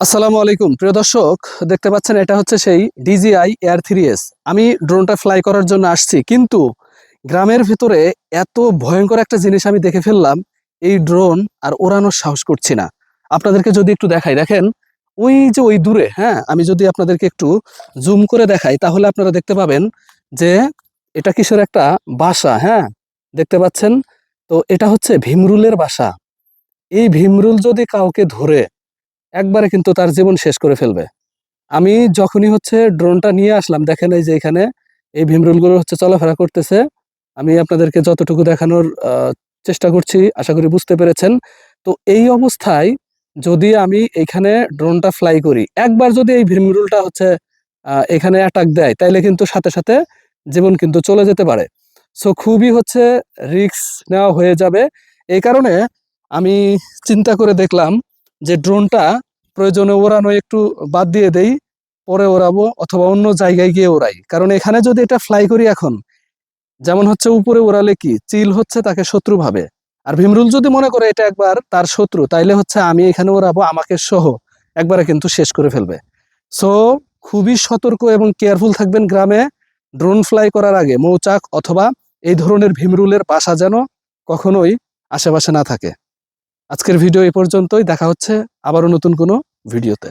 আসসালামু আলাইকুম। প্রিয় দর্শক, দেখতে পাচ্ছেন এটা হচ্ছে সেই ডিজিআই এয়ার থ্রি এস আমি ড্রোনটা ফ্লাই করার জন্য আসছি, কিন্তু গ্রামের ভিতরে এত ভয়ঙ্কর একটা জিনিস আমি দেখে ফেললাম, এই ড্রোন আর ওড়ানোর সাহস করছি না। আপনাদেরকে যদি একটু দেখাই, দেখেন, ওই যে ওই দূরে হ্যাঁ আমি যদি আপনাদেরকে একটু জুম করে দেখাই, তাহলে আপনারা দেখতে পাবেন যে এটা কিসের একটা বাসা হ্যাঁ দেখতে পাচ্ছেন? তো এটা হচ্ছে ভীমরুলের বাসা। এই ভীমরুল যদি কাউকে ধরে একবারে কিন্তু তার জীবন শেষ করে ফেলবে। আমি যখনই হচ্ছে ড্রোনটা নিয়ে আসলাম, দেখেন এই যে এখানে এই ভীমরুলগুলো হচ্ছে চলাফেরা করতেছে। আমি আপনাদেরকে যতটুকু দেখানোর চেষ্টা করছি, আশা করি বুঝতে পেরেছেন। তো এই অবস্থায় যদি আমি এখানে ড্রোনটা ফ্লাই করি, একবার যদি এই ভীমরুলটা হচ্ছে এখানে অ্যাটাক দেয়, তাইলে কিন্তু সাথে সাথে জীবন কিন্তু চলে যেতে পারে। সো খুবই হচ্ছে রিস্ক নেওয়া হয়ে যাবে। এই কারণে আমি চিন্তা করে দেখলাম যে ড্রোনটা প্রয়োজনে ওড়ানো একটু বাদ দিয়ে দেই, পরে ওড়াবো অথবা অন্য জায়গায় গিয়ে ওড়াই। কারণ এখানে যদি এটা ফ্লাই করি এখন, যেমন হচ্ছে উপরে ওড়ালে কি, চিল হচ্ছে তাকে শত্রু ভাবে। আর ভীমরুল যদি মনে করে এটা একবার তার শত্রু, তাইলে হচ্ছে আমি এখানে ওড়াবো, আমাকে সহ, একবারে কিন্তু শেষ করে ফেলবে। সো, খুবই সতর্ক এবং কেয়ারফুল থাকবেন গ্রামে, ড্রোন ফ্লাই করার আগে মৌচাক অথবা এই ধরনের ভীমরুলের বাসা যেন কখনোই আশেপাশে না থাকে। আজকের ভিডিও এ পর্যন্তই। দেখা হচ্ছে আবারও নতুন কোনো ভিডিওতে।